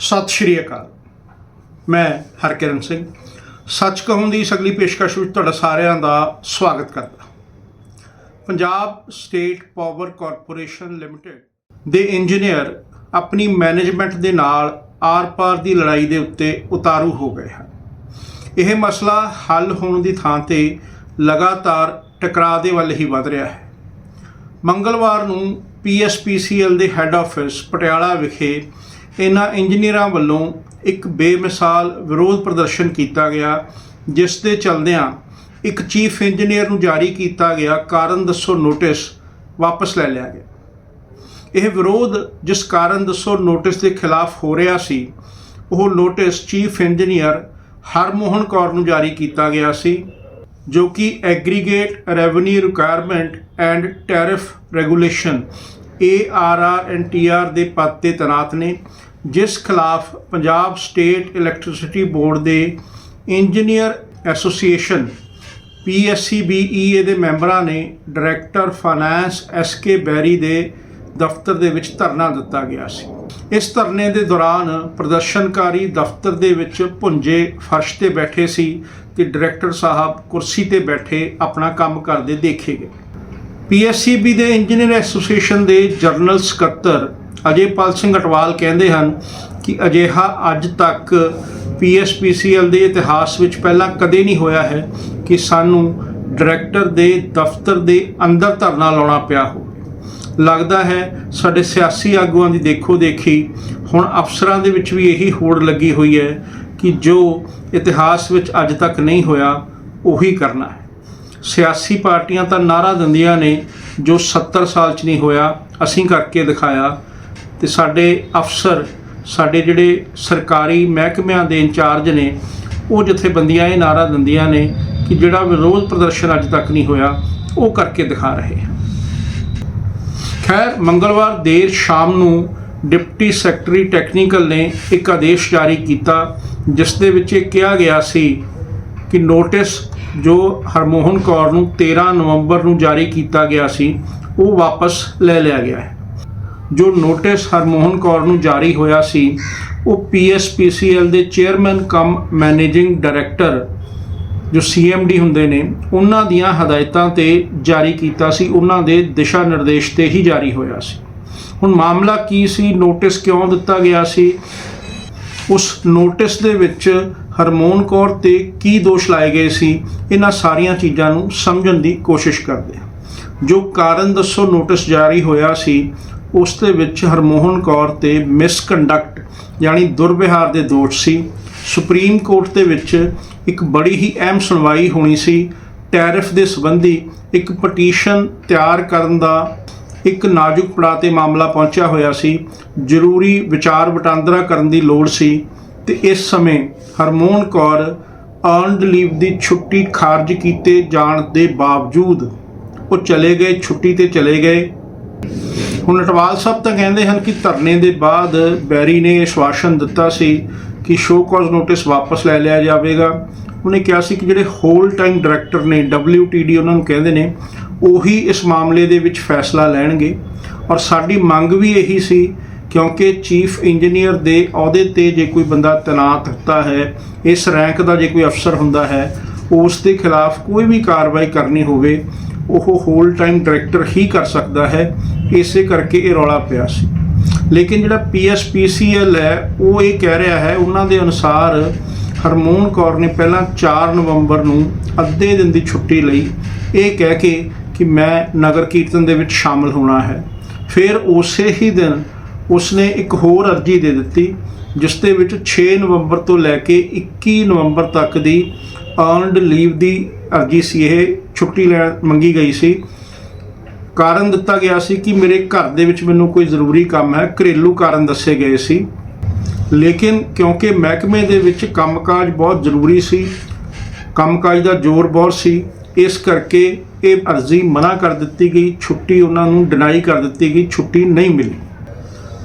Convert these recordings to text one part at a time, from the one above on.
ਸਤਿ ਸ਼੍ਰੀ ਅਕਾਲ। ਮੈਂ ਹਰਕਿਰਨ ਸਿੰਘ। ਸੱਚ ਕਹੂੰ ਦੀ ਇਸ ਅਗਲੀ ਪੇਸ਼ਕਸ਼ ਵਿੱਚ ਤੁਹਾਡਾ ਸਾਰਿਆਂ ਦਾ ਸਵਾਗਤ ਕਰਦਾ Punjab state power corporation limited ਦੇ ਇੰਜੀਨੀਅਰ ਆਪਣੀ ਮੈਨੇਜਮੈਂਟ ਦੇ ਨਾਲ ਆਰ-ਪਾਰ ਦੀ ਲੜਾਈ ਦੇ ਉੱਤੇ ਉਤਾਰੂ ਹੋ ਗਏ ਹਨ। ਇਹ ਮਸਲਾ ਹੱਲ ਹੋਣ ਦੀ ਥਾਂ ਤੇ ਲਗਾਤਾਰ ਟਕਰਾਅ ਦੇ ਵੱਲ ਹੀ ਵਧ ਰਿਹਾ ਹੈ। ਮੰਗਲਵਾਰ ਨੂੰ ਪੀਐਸਪੀਸੀਐਲ ਦੇ ਹੈੱਡ ਆਫਿਸ ਪਟਿਆਲਾ ਵਿਖੇ ਇਹਨਾਂ ਇੰਜੀਨੀਅਰਾਂ ਵੱਲੋਂ ਇੱਕ ਬੇਮਿਸਾਲ ਵਿਰੋਧ ਪ੍ਰਦਰਸ਼ਨ ਕੀਤਾ ਗਿਆ, ਜਿਸ ਦੇ ਚਲਦਿਆਂ ਇੱਕ ਚੀਫ ਇੰਜੀਨੀਅਰ ਨੂੰ ਜਾਰੀ ਕੀਤਾ ਗਿਆ ਕਾਰਨ ਦੱਸੋ ਨੋਟਿਸ ਵਾਪਸ ਲੈ ਲਿਆ ਗਿਆ। ਇਹ ਵਿਰੋਧ ਜਿਸ ਕਾਰਨ ਦੱਸੋ ਨੋਟਿਸ ਦੇ ਖਿਲਾਫ ਹੋ ਰਿਹਾ ਸੀ, ਉਹ notice chief engineer Harmohan Kaur ਨੂੰ ਜਾਰੀ ਕੀਤਾ ਗਿਆ ਸੀ, ਜੋ ਕਿ aggregate revenue requirement and tariff regulation ARR and TR ਦੇ ਪਦ ਤੇ ਤੈਨਾਤ ਨੇ ਜਿਸ ਖਿਲਾਫ ਪੰਜਾਬ ਸਟੇਟ ਇਲੈਕਟ੍ਰਿਸਿਟੀ ਬੋਰਡ ਦੇ ਇੰਜੀਨੀਅਰ ਐਸੋਸੀਏਸ਼ਨ PSCBE ਦੇ ਮੈਂਬਰਾਂ ਨੇ ਡਾਇਰੈਕਟਰ ਫਾਈਨੈਂਸ SK ਬੈਰੀ ਦੇ ਦਫ਼ਤਰ ਦੇ ਵਿੱਚ ਧਰਨਾ ਦਿੱਤਾ ਗਿਆ ਸੀ। ਇਸ ਧਰਨੇ ਦੇ ਦੌਰਾਨ ਪ੍ਰਦਰਸ਼ਨਕਾਰੀ ਦਫ਼ਤਰ ਦੇ ਵਿੱਚ ਭੁੰਜੇ ਫਰਸ਼ ਤੇ ਬੈਠੇ ਸੀ ਤੇ ਡਾਇਰੈਕਟਰ ਸਾਹਿਬ ਕੁਰਸੀ ਤੇ ਬੈਠੇ ਆਪਣਾ ਕੰਮ ਕਰਦੇ ਦੇਖੇ ਗਏ। ਪੀਐਸਸੀਬੀ ਦੇ ਇੰਜੀਨੀਅਰ ਐਸੋਸੀਏਸ਼ਨ ਦੇ ਜਨਰਲ ਸਕੱਤਰ ਅਜੇਪਾਲ ਸਿੰਘ ਅਟਵਾਲ ਕਹਿੰਦੇ ਹਨ ਕਿ ਅਜਿਹਾ ਅੱਜ ਤੱਕ ਪੀਐਸਪੀਸੀਐਲ ਦੇ ਇਤਿਹਾਸ ਵਿੱਚ ਪਹਿਲਾਂ ਕਦੇ ਨਹੀਂ ਹੋਇਆ ਹੈ ਕਿ ਸਾਨੂੰ ਡਾਇਰੈਕਟਰ ਦੇ ਦਫ਼ਤਰ ਦੇ ਅੰਦਰ ਧਰਨਾ ਲਾਉਣਾ ਪਿਆ ਹੋਵੇ। ਲੱਗਦਾ ਹੈ ਸਾਡੇ ਸਿਆਸੀ ਆਗੂਆਂ ਦੀ ਦੇਖੋ ਦੇਖੀ ਹੁਣ ਅਫਸਰਾਂ ਦੇ ਵਿੱਚ ਵੀ ਇਹੀ ਹੋੜ ਲੱਗੀ ਹੋਈ ਹੈ ਕਿ ਜੋ ਇਤਿਹਾਸ ਵਿੱਚ ਅੱਜ ਤੱਕ ਨਹੀਂ ਹੋਇਆ, ਉਹੀ ਕਰਨਾ ਹੈ। ਸਿਆਸੀ ਪਾਰਟੀਆਂ ਤਾਂ ਨਾਰਾ ਦਿੰਦੀਆਂ ਨੇ, ਜੋ 70 ਸਾਲ 'ਚ ਨਹੀਂ ਹੋਇਆ, ਅਸੀਂ ਕਰਕੇ ਦਿਖਾਇਆ ਤੇ ਸਾਡੇ ਅਫਸਰ, ਸਾਡੇ ਜਿਹੜੇ ਸਰਕਾਰੀ ਮਹਿਕਮਿਆਂ ਦੇ ਇੰਚਾਰਜ ਨੇ, ਉਹ ਜਥੇਬੰਦੀਆਂ ਇਹ ਨਾਰਾ ਦਿੰਦੀਆਂ ਨੇ ਕਿ ਜਿਹੜਾ ਵਿਰੋਧ ਪ੍ਰਦਰਸ਼ਨ ਅੱਜ ਤੱਕ ਨਹੀਂ ਹੋਇਆ, ਉਹ ਕਰਕੇ ਦਿਖਾ ਰਹੇ ਹਨ ਖੈਰ, ਮੰਗਲਵਾਰ ਦੇਰ ਸ਼ਾਮ ਨੂੰ ਡਿਪਟੀ ਸੈਕਟਰੀ ਟੈਕਨੀਕਲ ਨੇ ਇੱਕ ਆਦੇਸ਼ ਜਾਰੀ ਕੀਤਾ, ਜਿਸ ਦੇ ਵਿੱਚ ਇਹ ਕਿਹਾ ਗਿਆ ਸੀ ਕਿ ਨੋਟਿਸ ਜੋ ਹਰਮੋਹਨ ਕੌਰ ਨੂੰ 13 ਨਵੰਬਰ ਨੂੰ ਜਾਰੀ ਕੀਤਾ ਗਿਆ ਸੀ, ਉਹ ਵਾਪਸ ਲੈ ਲਿਆ ਗਿਆ ਹੈ। ਜੋ ਨੋਟਿਸ ਹਰਮੋਹਨ ਕੌਰ ਨੂੰ ਜਾਰੀ ਹੋਇਆ ਸੀ, ਉਹ ਪੀਐਸਪੀਸੀਐਲ ਦੇ ਚੇਅਰਮੈਨ ਕਮ ਮੈਨੇਜਿੰਗ ਡਾਇਰੈਕਟਰ ਜੋ ਸੀਐਮਡੀ ਹੁੰਦੇ ਨੇ, ਉਹਨਾਂ ਦੀਆਂ ਹਦਾਇਤਾਂ ਤੇ ਜਾਰੀ ਕੀਤਾ ਸੀ, ਉਹਨਾਂ ਦੇ ਦਿਸ਼ਾ ਨਿਰਦੇਸ਼ ਤੇ ਹੀ ਜਾਰੀ ਹੋਇਆ ਸੀ। ਹੁਣ ਮਾਮਲਾ ਕੀ ਸੀ? ਨੋਟਿਸ ਕਿਉਂ ਦਿੱਤਾ ਗਿਆ ਸੀ? ਉਸ ਨੋਟਿਸ ਦੇ ਵਿੱਚ ਹਰਮੋਨ ਕੌਰ ਤੇ ਕੀ ਦੋਸ਼ ਲਾਏ ਗਏ ਸੀ? ਇਹਨਾਂ ਸਾਰੀਆਂ ਚੀਜ਼ਾਂ ਨੂੰ ਸਮਝਣ ਦੀ ਕੋਸ਼ਿਸ਼ ਕਰਦੇ ਜੋ ਕਾਰਨ ਦੱਸੋ, ਨੋਟਿਸ ਜਾਰੀ ਹੋਇਆ ਸੀ ਉਸ ਦੇ ਵਿੱਚ ਹਰਮੋਹਨ ਕੌਰ ਤੇ ਮਿਸਕੰਡਕਟ ਯਾਨੀ ਦੁਰਵਿਹਾਰ ਦੇ ਦੋਸ਼ ਸੀ। ਸੁਪਰੀਮ ਕੋਰਟ ਦੇ ਵਿੱਚ ਇੱਕ ਬੜੀ ਹੀ ਅਹਿਮ ਸੁਣਵਾਈ ਹੋਣੀ ਸੀ। ਟੈਰਿਫ ਦੇ ਸੰਬੰਧੀ ਇੱਕ ਪਟੀਸ਼ਨ ਤਿਆਰ ਕਰਨ ਦਾ ਇੱਕ ਨਾਜ਼ੁਕ ਪੜਾਅ ਤੇ ਮਾਮਲਾ ਪਹੁੰਚਿਆ ਹੋਇਆ ਸੀ। ਜ਼ਰੂਰੀ ਵਿਚਾਰ ਵਟਾਂਦਰਾ ਕਰਨ ਦੀ ਲੋੜ ਸੀ ਤੇ ਇਸ ਸਮੇਂ ਹਰਮੋਨ ਕੌਰ ਅਰਨਡ ਲੀਵ ਦੀ ਛੁੱਟੀ ਖਾਰਜ ਕੀਤੇ ਜਾਣ ਦੇ ਬਾਵਜੂਦ ਉਹ ਚਲੇ ਗਏ, ਛੁੱਟੀ ਤੇ ਚਲੇ ਗਏ। ਹੁਣ ਅਟਵਾਲ ਸਾਹਿਬ ਤਾਂ ਕਹਿੰਦੇ ਹਨ ਕਿ ਧਰਨੇ ਦੇ ਬਾਅਦ ਬੈਰੀ ਨੇ ਸ਼ਵਾਸਨ ਦਿੱਤਾ ਸੀ ਕਿ ਸ਼ੋ ਕਾਜ਼ ਨੋਟਿਸ ਵਾਪਸ ਲੈ ਲਿਆ ਜਾਵੇਗਾ। ਉਹਨੇ ਕਿਹਾ ਸੀ ਕਿ ਜਿਹੜੇ ਹੋਲ ਟਾਈਮ ਡਾਇਰੈਕਟਰ ਨੇ WTD ਉਹਨਾਂ ਨੂੰ ਕਹਿੰਦੇ ਨੇ, ਉਹੀ ਇਸ ਮਾਮਲੇ ਦੇ ਵਿੱਚ ਫੈਸਲਾ ਲੈਣਗੇ। ਔਰ ਸਾਡੀ ਮੰਗ ਵੀ ਇਹੀ ਸੀ, ਕਿਉਂਕਿ ਚੀਫ ਇੰਜੀਨੀਅਰ ਦੇ ਅਹੁਦੇ ਤੇ ਜੇ ਕੋਈ ਬੰਦਾ ਤੈਨਾਤ ਹੁੰਦਾ ਹੈ, ਇਸ ਰੈਂਕ ਦਾ ਜੇ ਕੋਈ ਅਫਸਰ ਹੁੰਦਾ ਹੈ, ਉਸ ਦੇ ਖਿਲਾਫ ਕੋਈ ਵੀ ਕਾਰਵਾਈ ਕਰਨੀ ਹੋਵੇ, ਉਹ ਹੋਲ ਟਾਈਮ ਡਾਇਰੈਕਟਰ ਹੀ ਕਰ ਸਕਦਾ ਹੈ। ਇਸੇ ਕਰਕੇ ਇਹ ਰੌਲਾ ਪਿਆ ਸੀ। ਲੇਕਿਨ ਜਿਹੜਾ ਪੀਐਸਪੀਸੀਐਲ ਹੈ, ਉਹ ਇਹ ਕਹਿ ਰਿਹਾ ਹੈ, ਉਹਨਾਂ ਦੇ ਅਨੁਸਾਰ ਹਰਮੋਨ ਕੌਰ ਨੇ ਪਹਿਲਾਂ 4 ਨਵੰਬਰ ਨੂੰ ਅੱਧੇ ਦਿਨ ਦੀ ਛੁੱਟੀ ਲਈ ਇਹ ਕਹਿ ਕੇ ਕਿ ਮੈਂ ਨਗਰ ਕੀਰਤਨ ਦੇ ਵਿੱਚ ਸ਼ਾਮਲ ਹੋਣਾ ਹੈ। ਫਿਰ ਉਸੇ ਹੀ ਦਿਨ ਉਸਨੇ ਇੱਕ ਹੋਰ ਅਰਜੀ ਦੇ ਦਿੱਤੀ, ਜਿਸ ਦੇ ਵਿੱਚ 6 ਨਵੰਬਰ ਤੋਂ ਲੈ ਕੇ 21 ਨਵੰਬਰ ਤੱਕ ਦੀ ਅਰਨਡ ਲੀਵ ਦੀ ਅਰਜੀ ਸੀ। ਇਹ ਛੁੱਟੀ ਲੈ ਮੰਗੀ ਗਈ ਸੀ। ਕਾਰਨ ਦਿੱਤਾ ਗਿਆ ਸੀ ਕਿ ਮੇਰੇ ਘਰ ਦੇ ਵਿੱਚ ਮੈਨੂੰ ਕੋਈ ਜ਼ਰੂਰੀ ਕੰਮ ਹੈ। ਘਰੇਲੂ ਕਾਰਨ ਦੱਸੇ ਗਏ ਸੀ। ਲੇਕਿਨ ਕਿਉਂਕਿ ਮਹਿਕਮੇ ਦੇ ਵਿੱਚ ਕੰਮਕਾਜ ਬਹੁਤ ਜ਼ਰੂਰੀ ਸੀ, ਕੰਮਕਾਜ ਦਾ ਜ਼ੋਰ ਬਹੁਤ ਸੀ, ਇਸ ਕਰਕੇ ਇਹ ਅਰਜ਼ੀ ਮਨਾ ਕਰ ਦਿੱਤੀ ਗਈ। ਛੁੱਟੀ ਉਹਨਾਂ ਨੂੰ ਡਿਨਾਈ ਕਰ ਦਿੱਤੀ ਗਈ। ਛੁੱਟੀ ਨਹੀਂ ਮਿਲੀ।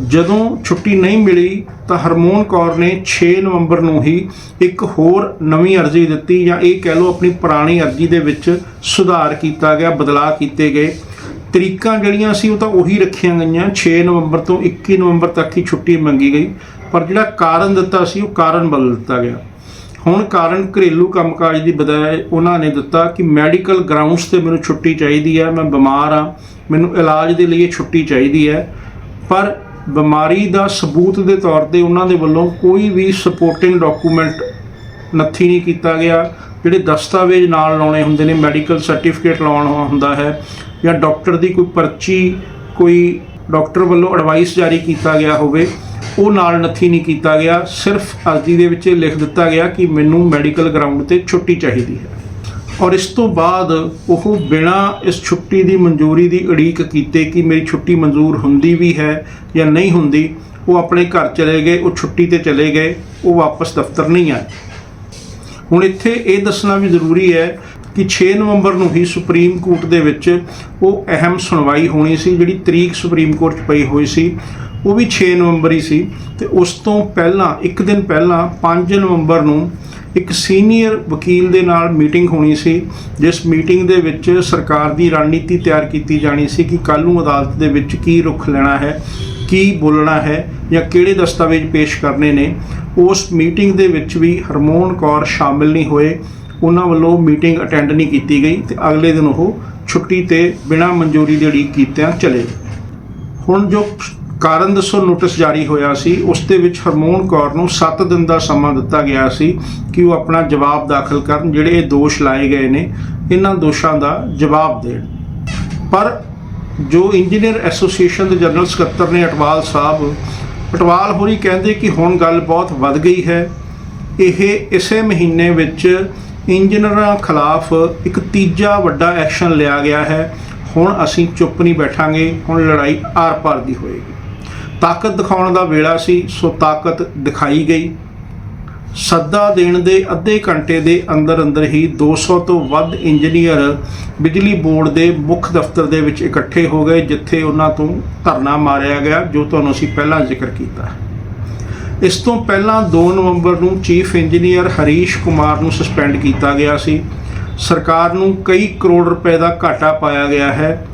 ਜਦੋਂ ਛੁੱਟੀ ਨਹੀਂ ਮਿਲੀ ਤਾਂ ਹਰਮੋਨ ਕੌਰ ਨੇ 6 ਨਵੰਬਰ ਨੂੰ ਹੀ ਇੱਕ ਹੋਰ ਨਵੀਂ ਅਰਜ਼ੀ ਦਿੱਤੀ ਜਾਂ ਇਹ ਕਹਿ ਲਓ ਆਪਣੀ ਪੁਰਾਣੀ ਅਰਜ਼ੀ ਦੇ ਵਿੱਚ ਸੁਧਾਰ ਕੀਤਾ ਗਿਆ, ਬਦਲਾਅ ਕੀਤੇ ਗਏ। ਤਰੀਕਾਂ ਜਿਹੜੀਆਂ ਸੀ ਉਹ ਤਾਂ ਉਹੀ ਰੱਖੀਆਂ ਗਈਆਂ। 6 ਨਵੰਬਰ ਤੋਂ 21 ਨਵੰਬਰ ਤੱਕ ਹੀ ਛੁੱਟੀ ਮੰਗੀ ਗਈ। ਪਰ ਜਿਹੜਾ ਕਾਰਨ ਦਿੱਤਾ ਸੀ, ਉਹ ਕਾਰਨ ਬਦਲ ਦਿੱਤਾ ਗਿਆ। ਹੁਣ ਕਾਰਨ ਘਰੇਲੂ ਕੰਮਕਾਜ ਦੀ ਬਜਾਏ ਉਹਨਾਂ ਨੇ ਦਿੱਤਾ ਕਿ ਮੈਡੀਕਲ ਗਰਾਊਂਡਸ ਤੇ ਮੈਨੂੰ ਛੁੱਟੀ ਚਾਹੀਦੀ ਹੈ, ਮੈਂ ਬਿਮਾਰ ਆ ਮੈਨੂੰ ਇਲਾਜ ਦੇ ਲਈ ਛੁੱਟੀ ਚਾਹੀਦੀ ਹੈ। ਪਰ ਬਿਮਾਰੀ ਦਾ ਸਬੂਤ ਦੇ ਤੌਰ ਤੇ ਉਹਨਾਂ ਦੇ ਵੱਲੋਂ ਕੋਈ ਵੀ ਸਪੋਰਟਿੰਗ ਡਾਕੂਮੈਂਟ ਨੱਥੀ ਨਹੀਂ ਕੀਤਾ ਗਿਆ। ਜਿਹੜੇ ਦਸਤਾਵੇਜ਼ ਨਾਲ ਲਾਉਣੇ ਹੁੰਦੇ ਨੇ, ਮੈਡੀਕਲ ਸਰਟੀਫਿਕੇਟ ਲਾਉਣ ਹੁੰਦਾ ਹੈ ਜਾਂ ਡਾਕਟਰ ਦੀ ਕੋਈ ਪਰਚੀ, ਕੋਈ ਡਾਕਟਰ ਵੱਲੋਂ ਐਡਵਾਈਸ ਜਾਰੀ ਕੀਤਾ ਗਿਆ ਹੋਵੇ, ਉਹ ਨਾਲ ਨੱਥੀ ਨਹੀਂ ਕੀਤਾ ਗਿਆ। ਸਿਰਫ ਅਰਜ਼ੀ ਦੇ ਵਿੱਚ ਇਹ ਲਿਖ ਦਿੱਤਾ ਗਿਆ ਕਿ ਮੈਨੂੰ ਮੈਡੀਕਲ ਗਰਾਊਂਡ ਤੇ ਛੁੱਟੀ ਚਾਹੀਦੀ ਹੈ। ਔਰ ਇਸ ਤੋਂ ਬਾਅਦ ਉਹ ਬਿਨਾਂ ਇਸ ਛੁੱਟੀ ਦੀ ਮਨਜ਼ੂਰੀ ਦੀ ਉਡੀਕ ਕੀਤੇ ਕਿ ਮੇਰੀ ਛੁੱਟੀ ਮਨਜ਼ੂਰ ਹੁੰਦੀ ਵੀ ਹੈ ਜਾਂ ਨਹੀਂ ਹੁੰਦੀ, ਉਹ ਆਪਣੇ ਘਰ ਚਲੇ ਗਏ, ਉਹ ਛੁੱਟੀ ਤੇ ਚਲੇ ਗਏ, ਉਹ ਵਾਪਸ ਦਫ਼ਤਰ ਨਹੀਂ ਆਏ। ਹੁਣ ਇੱਥੇ ਇਹ ਦੱਸਣਾ ਵੀ ਜ਼ਰੂਰੀ ਹੈ ਕਿ 6 ਨਵੰਬਰ ਨੂੰ ਹੀ ਸੁਪਰੀਮ ਕੋਰਟ ਦੇ ਵਿੱਚ ਉਹ ਅਹਿਮ ਸੁਣਵਾਈ ਹੋਣੀ ਸੀ, ਜਿਹੜੀ ਤਰੀਕ ਸੁਪਰੀਮ ਕੋਰਟ 'ਚ ਪਈ ਹੋਈ ਸੀ, ਉਹ ਵੀ 6 ਨਵੰਬਰ ਹੀ ਸੀ। ਤੇ ਉਸ ਤੋਂ ਪਹਿਲਾਂ, ਇੱਕ ਦਿਨ ਪਹਿਲਾਂ 5 ਨਵੰਬਰ ਨੂੰ ਇੱਕ ਸੀਨੀਅਰ ਵਕੀਲ ਦੇ ਨਾਲ ਮੀਟਿੰਗ ਹੋਣੀ ਸੀ, ਜਿਸ ਮੀਟਿੰਗ ਦੇ ਵਿੱਚ ਸਰਕਾਰ ਦੀ ਰਣਨੀਤੀ ਤਿਆਰ ਕੀਤੀ ਜਾਣੀ ਸੀ ਕਿ ਕੱਲ ਨੂੰ ਅਦਾਲਤ ਦੇ ਵਿੱਚ ਕੀ ਰੁਖ ਲੈਣਾ ਹੈ, ਕੀ ਬੋਲਣਾ ਹੈ ਜਾਂ ਕਿਹੜੇ ਦਸਤਾਵੇਜ਼ ਪੇਸ਼ ਕਰਨੇ ਨੇ। ਉਸ ਮੀਟਿੰਗ ਦੇ ਵਿੱਚ ਵੀ ਹਰਮੋਨ ਕੌਰ ਸ਼ਾਮਿਲ ਨਹੀਂ ਹੋਏ। ਉਹਨਾਂ ਵੱਲੋਂ ਮੀਟਿੰਗ ਅਟੈਂਡ ਨਹੀਂ ਕੀਤੀ ਗਈ ਤੇ ਅਗਲੇ ਦਿਨ ਉਹ ਛੁੱਟੀ ਤੇ ਬਿਨਾਂ ਮਨਜ਼ੂਰੀ ਦੇ ਉਡੀਕ ਕੀਤਿਆਂ ਚਲੇ ਹੁਣ ਜੋ ਕਾਰਨ ਦੱਸੋ, ਨੋਟਿਸ ਜਾਰੀ ਹੋਇਆ ਸੀ, ਉਸ ਦੇ ਵਿੱਚ ਹਰਮੋਨ ਕੌਰ ਨੂੰ 7 ਦਿਨ ਦਾ ਸਮਾਂ ਦਿੱਤਾ ਗਿਆ ਸੀ ਕਿ ਉਹ ਆਪਣਾ ਜਵਾਬ ਦਾਖਲ ਕਰਨ, ਜਿਹੜੇ ਇਹ ਦੋਸ਼ ਲਾਏ ਗਏ ਨੇ, ਇਹਨਾਂ ਦੋਸ਼ਾਂ ਦਾ ਜਵਾਬ ਦੇਣ। ਪਰ ਜੋ ਇੰਜੀਨੀਅਰ ਐਸੋਸੀਏਸ਼ਨ ਦੇ ਜਨਰਲ ਸਕੱਤਰ ਨੇ ਅਟਵਾਲ ਸਾਹਿਬ, ਅਟਵਾਲ ਹੋਰੀ ਕਹਿੰਦੇ ਕਿ ਹੁਣ ਗੱਲ ਬਹੁਤ ਵੱਧ ਗਈ ਹੈ। ਇਹ ਇਸੇ ਮਹੀਨੇ ਵਿੱਚ ਇੰਜੀਨੀਅਰਾਂ ਖਿਲਾਫ ਇੱਕ ਤੀਜਾ ਵੱਡਾ ਐਕਸ਼ਨ ਲਿਆ ਗਿਆ ਹੈ। ਹੁਣ ਅਸੀਂ ਚੁੱਪ ਨਹੀਂ ਬੈਠਾਂਗੇ, ਹੁਣ ਲੜਾਈ ਆਰ-ਪਾਰ ਦੀ ਹੋਏਗੀ। ਤਾਕਤ ਦਿਖਾਉਣ ਦਾ ਵੇਲਾ ਸੀ, ਸੋ ਤਾਕਤ ਦਿਖਾਈ ਗਈ। ਸੱਦਾ ਦੇਣ ਦੇ ਅੱਧੇ ਘੰਟੇ ਦੇ ਅੰਦਰ ਅੰਦਰ ਹੀ 200 ਤੋਂ ਵੱਧ ਇੰਜੀਨੀਅਰ ਬਿਜਲੀ ਬੋਰਡ ਦੇ ਮੁੱਖ ਦਫ਼ਤਰ ਦੇ ਵਿੱਚ ਇਕੱਠੇ ਹੋ ਗਏ, ਜਿੱਥੇ ਉਹਨਾਂ ਤੋਂ ਧਰਨਾ ਮਾਰਿਆ ਗਿਆ, ਜੋ ਤੁਹਾਨੂੰ ਅਸੀਂ ਪਹਿਲਾਂ ਜ਼ਿਕਰ ਕੀਤਾ। ਇਸ ਤੋਂ ਪਹਿਲਾਂ 2 ਨਵੰਬਰ ਨੂੰ ਚੀਫ ਇੰਜੀਨੀਅਰ ਹਰੀਸ਼ ਕੁਮਾਰ ਨੂੰ ਸਸਪੈਂਡ ਕੀਤਾ ਗਿਆ ਸੀ। ਸਰਕਾਰ ਨੂੰ ਕਈ ਕਰੋੜ ਰੁਪਏ ਦਾ ਘਾਟਾ ਪਾਇਆ ਗਿਆ ਹੈ।